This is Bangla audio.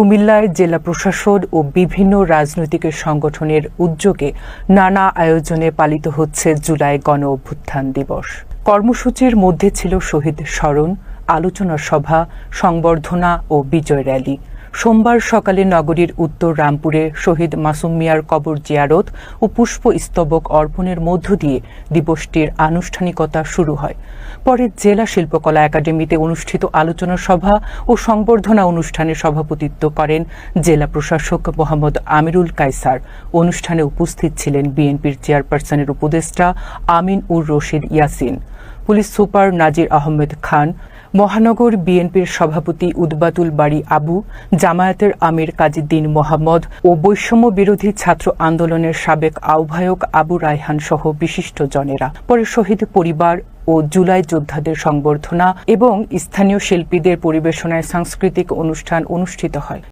কুমিল্লায় জেলা প্রশাসন ও বিভিন্ন রাজনৈতিক সংগঠনের উদ্যোগে নানা আয়োজনে পালিত হচ্ছে জুলাই গণ অভ্যুত্থান দিবস। কর্মসূচির মধ্যে ছিল শহীদ স্মরণ, আলোচনা সভা, সংবর্ধনা ও বিজয় র্যালি। সোমবার সকালে নগরীর উত্তর রামপুরে শহীদ মাসুম মিয়ার কবর জিয়ারত ও পুষ্প স্তবক অর্পণের মধ্য দিয়ে দিবসটির আনুষ্ঠানিকতা শুরু হয়। পরে জেলা শিল্পকলা একাডেমিতে অনুষ্ঠিত আলোচনা সভা ও সংবর্ধনা অনুষ্ঠানে সভাপতিত্ব করেন জেলা প্রশাসক মোহাম্মদ আমিরুল কায়সার। অনুষ্ঠানে উপস্থিত ছিলেন বিএনপির চেয়ারপারসনের উপদেষ্টা আমিন উর রশিদ ইয়াসিন। পুলিশ সুপার নাজির আহমেদ খান, মহানগর বিএনপির সভাপতি উদ্বাতুল বাড়ি আবু, জামায়াতের আমির কাজীদ্দিন মোহাম্মদ ও বৈষম্য বিরোধী ছাত্র আন্দোলনের সাবেক আহ্বায়ক আবু রায়হান সহ বিশিষ্ট জনেরা। পরে শহীদ পরিবার ও জুলাই যোদ্ধাদের সংবর্ধনা এবং স্থানীয় শিল্পীদের পরিবেশনায় সাংস্কৃতিক অনুষ্ঠান অনুষ্ঠিত হয়।